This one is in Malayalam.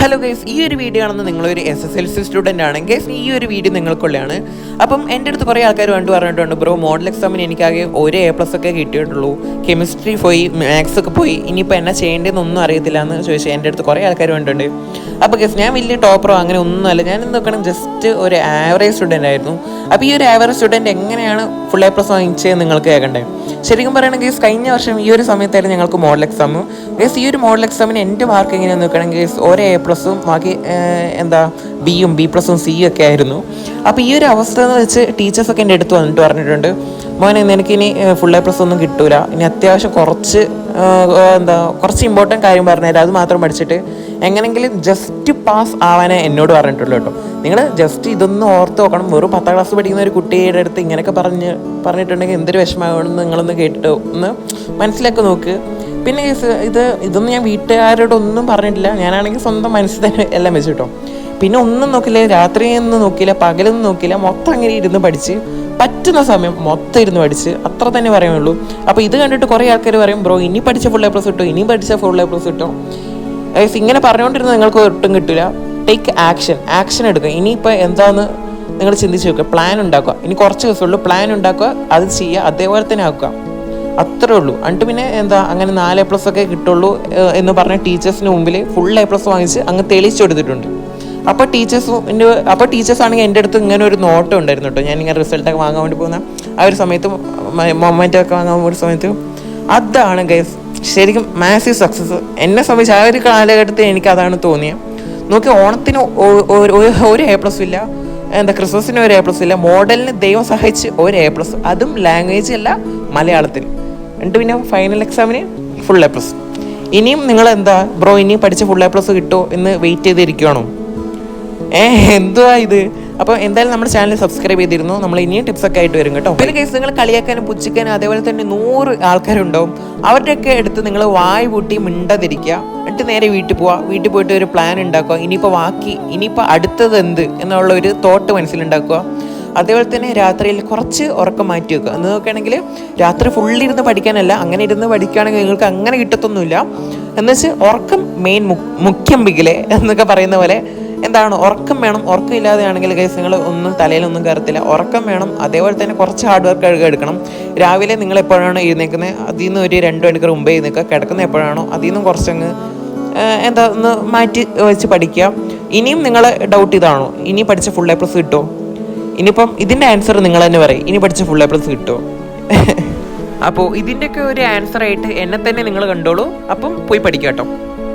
ഹലോ ഗൈസ് ഈ ഒരു വീഡിയോ ആണെന്ന് നിങ്ങളൊരു S S L C student ആണെങ്കിൽ ഈ ഒരു വീഡിയോ നിങ്ങൾക്കുള്ളതാണ് അപ്പം എന്റെ അടുത്ത് കുറേ ആൾക്കാർ കണ്ടു പറഞ്ഞിട്ടുണ്ട് ബ്രോ മോഡൽ എക്സാമിന് എനിക്കാകെ ഒരു എ പ്ലസ് ഒക്കെ കിട്ടിയിട്ടുള്ളൂ. കെമിസ്ട്രി പോയി മാത്സ് ഒക്കെ പോയി. ഇനിയിപ്പോൾ എന്നാ ചെയ്യേണ്ടതെന്നൊന്നും അറിയത്തില്ല എന്ന് ചോദിച്ചാൽ എന്റെ അടുത്ത് കുറേ ആൾക്കാർ കണ്ടിട്ടുണ്ട്. അപ്പോൾ ഗസ് ഞാൻ വലിയ ടോപ്പറോ അങ്ങനെ ഒന്നുമല്ല. ഞാൻ നോക്കണം ജസ്റ്റ് ഒരു ആവറേജ് സ്റ്റുഡന്റ് ആയിരുന്നു. അപ്പോൾ ഈ ഒരു ആവറേജ് സ്റ്റുഡന്റ് എങ്ങനെയാണ് ഫുൾ എ പ്ലസ് വാങ്ങിച്ചത് നിങ്ങൾക്ക് കേൾക്കണ്ടേ ശരിക്കും പറയുകയാണെങ്കിൽ ഗൈസ് കഴിഞ്ഞ വർഷം ഈ ഒരു സമയത്തായിരുന്നു ഞങ്ങൾക്ക് മോഡൽ എക്സാം ഗസ് ഈ ഒരു മോഡൽ എക്സാമിന് എന്റെ മാർക്ക് എങ്ങനെയാണെന്ന് നോക്കുകയാണെങ്കിൽ ഗൈസ് ഒരു എ പ്ലസും ബാക്കി എന്താ ബിയും ബി പ്ലസും സിയും ഒക്കെ ആയിരുന്നു. അപ്പോൾ ഈ ഒരു അവസ്ഥ എന്ന് വെച്ച് ടീച്ചേഴ്സൊക്കെ എന്റെ അടുത്ത് വന്നിട്ട് പറഞ്ഞിട്ടുണ്ട് മോനെ നിനക്ക് ഇനി ഫുൾ എ പ്ലസ് ഒന്നും കിട്ടൂല. ഇനി അത്യാവശ്യം കുറച്ച് എന്താ കുറച്ച് ഇമ്പോർട്ടന്റ് കാര്യം പറഞ്ഞുതരാം. അത് മാത്രം പഠിച്ചിട്ട് എങ്ങനെങ്കിലും ജസ്റ്റ് പാസ് ആവാനേ എന്നോട് പറഞ്ഞിട്ടുള്ളൂ കേട്ടോ. നിങ്ങൾ ജസ്റ്റ് ഇതൊന്നും ഓർത്ത് നോക്കണം. വെറും പത്താം ക്ലാസ് പഠിക്കുന്ന ഒരു കുട്ടിയുടെ അടുത്ത് ഇങ്ങനെയൊക്കെ പറഞ്ഞ് പറഞ്ഞിട്ടുണ്ടെങ്കിൽ എന്തൊരു വിഷമമാണെന്ന് നിങ്ങളൊന്ന് കേട്ടിട്ട് ഒന്ന് മനസ്സിലാക്കി നോക്ക്. പിന്നെ ഇത് ഇതൊന്നും ഞാൻ വീട്ടുകാരോടൊന്നും പറഞ്ഞിട്ടില്ല. ഞാനാണെങ്കിൽ സ്വന്തം മനസ്സിൽ തന്നെ എല്ലാം വെച്ചു കേട്ടോ. പിന്നെ ഒന്നും നോക്കില്ല രാത്രിയൊന്നും നോക്കില്ല പകലൊന്നും നോക്കില്ല. മൊത്തം അങ്ങനെ ഇരുന്ന് പഠിച്ച് പറ്റുന്ന സമയം മൊത്തം ഇരുന്ന് പഠിച്ച് അത്ര തന്നെ പറയുള്ളൂ അപ്പോൾ ഇത് കണ്ടിട്ട് കുറേ ആൾക്കാർ പറയും ബ്രോ ഇനി പഠിച്ച ഫുൾ എ പ്ലസ് കിട്ടും? ഇനി പഠിച്ച ഫുൾ എ പ്ലസ് കിട്ടും? Guys, ഇങ്ങനെ പറഞ്ഞുകൊണ്ടിരുന്ന നിങ്ങൾക്ക് ഒട്ടും കിട്ടില്ല ടേക്ക് ആക്ഷൻ ആക്ഷൻ എടുക്കുക. ഇനിയിപ്പോൾ എന്താന്ന് നിങ്ങൾ ചിന്തിച്ച് നോക്കുക. പ്ലാൻ ഉണ്ടാക്കുക. ഇനി കുറച്ച് ദിവസമുള്ളൂ പ്ലാൻ ഉണ്ടാക്കുക. അത് ചെയ്യുക. അതേപോലെ തന്നെ ആക്കുക. അത്രേ ഉള്ളൂ. എന്നിട്ട് പിന്നെ എന്താ? അങ്ങനെ നാല് എ പ്ലസ് ഒക്കെ കിട്ടുള്ളൂ എന്ന് പറഞ്ഞ ടീച്ചേഴ്സിന് മുമ്പിൽ ഫുൾ എ പ്ലസ് വാങ്ങിച്ച് അങ്ങ് തെളിയിച്ചു കൊടുത്തിട്ടുണ്ട്. അപ്പോൾ ടീച്ചേഴ്സും അപ്പോൾ ടീച്ചേഴ്സ് ആണെങ്കിൽ എന്റെ അടുത്ത് ഇങ്ങനെ ഒരു നോട്ടം ഉണ്ടായിരുന്നു കേട്ടോ. ഞാൻ ഇങ്ങനെ റിസൾട്ടൊക്കെ വാങ്ങാൻ വേണ്ടി പോകുന്ന ആ ഒരു സമയത്ത് മൊമെന്റൊക്കെ വാങ്ങാൻ പോകുന്ന സമയത്ത്. അതാണ് ഗൈസ് ശരിക്കും മാസീവ് സക്സസ് എന്നെ സംബന്ധിച്ച് ആ ഒരു കാലഘട്ടത്തിൽ എനിക്ക് അതാണ് തോന്നിയത് നോക്കി ഓണത്തിന് ഒരു എ പ്ലസ് ഇല്ല. എന്താ ക്രിസ്മസിന് ഒരു എ പ്ലസ് ഇല്ല. മോഡലിന് ദൈവം സഹായിച്ച് ഒരു എ പ്ലസ് അതും ലാംഗ്വേജ് അല്ല മലയാളത്തിൽ. എന്നിട്ട് പിന്നെ ഫൈനൽ എക്സാമിന് ഫുൾ എ പ്ലസ് ഇനിയും നിങ്ങൾ എന്താ ബ്രോ ഇനി പഠിച്ച ഫുൾ എ പ്ലസ് കിട്ടുമോ എന്ന് വെയിറ്റ് ചെയ്തിരിക്കുകയാണോ ഏ എന്തുവാ ഇത്? അപ്പോൾ എന്തായാലും നമ്മുടെ ചാനൽ സബ്സ്ക്രൈബ് ചെയ്തിരുന്നു. നമ്മൾ ഇനിയും ടിപ്സ് ഒക്കെ ആയിട്ട് വരും കേട്ടോ. പിന്നെ കേസ് നിങ്ങൾ കളിയാക്കാനും പുച്ഛിക്കാനും അതേപോലെ തന്നെ നൂറ് ആൾക്കാരുണ്ടാവും. അവരുടെയൊക്കെ എടുത്ത് നിങ്ങൾ വായ് പൂട്ടി മിണ്ടാതിരിക്കുക. എന്നിട്ട് നേരെ വീട്ടിൽ പോവുക വീട്ടിൽ പോയിട്ട് ഒരു പ്ലാൻ ഉണ്ടാക്കുക. ഇനിയിപ്പോൾ ബാക്കി ഇനിയിപ്പോൾ അടുത്തത് എന്ത് എന്നുള്ള ഒരു തോട്ട് മനസ്സിലുണ്ടാക്കുക. അതേപോലെ തന്നെ രാത്രിയിൽ കുറച്ച് ഉറക്കം മാറ്റി വെക്കുക. എന്ന് നോക്കുകയാണെങ്കിൽ രാത്രി ഫുള്ളിരുന്ന് പഠിക്കാനല്ല അങ്ങനെ ഇരുന്ന് പഠിക്കുകയാണെങ്കിൽ നിങ്ങൾക്ക് അങ്ങനെ കിട്ടത്തൊന്നുമില്ല. എന്നുവെച്ചാൽ ഉറക്കം മെയിൻ മുഖ്യം ബിഗിലെ എന്നൊക്കെ പറയുന്ന പോലെ എന്താണ് ഉറക്കം വേണം ഉറക്കം ഇല്ലാതെയാണെങ്കിൽ ഗൈസ് നിങ്ങൾ ഒന്നും തലയിലൊന്നും കയറത്തില്ല. ഉറക്കം വേണം അതേപോലെ തന്നെ കുറച്ച് ഹാർഡ് വർക്ക് എടുക്കണം. രാവിലെ നിങ്ങൾ എപ്പോഴാണോ എഴുന്നേക്കുന്നത്? അതിൽ നിന്ന് ഒരു രണ്ട് മണിക്കൂർ മുമ്പേ എഴുന്നേക്കുക. കിടക്കുന്ന എപ്പോഴാണോ? അതിൽ നിന്നും കുറച്ചങ്ങ് എന്താ ഒന്ന് മാറ്റി വെച്ച് പഠിക്കുക. ഇനിയും നിങ്ങൾ ഡൗട്ട് ഇതാണോ? ഇനി പഠിച്ച ഫുൾ എ പ്ലസ് കിട്ടുമോ ഇനിയിപ്പം ഇതിന്റെ ആൻസർ നിങ്ങൾ തന്നെ പറയും. ഇനി പഠിച്ച ഫുൾ എ പ്ലസ് കിട്ടുമോ അപ്പോൾ ഇതിന്റെയൊക്കെ ഒരു ആൻസർ ആയിട്ട് എന്നെ തന്നെ നിങ്ങൾ കണ്ടോളൂ. അപ്പം പോയി പഠിക്കാം കേട്ടോ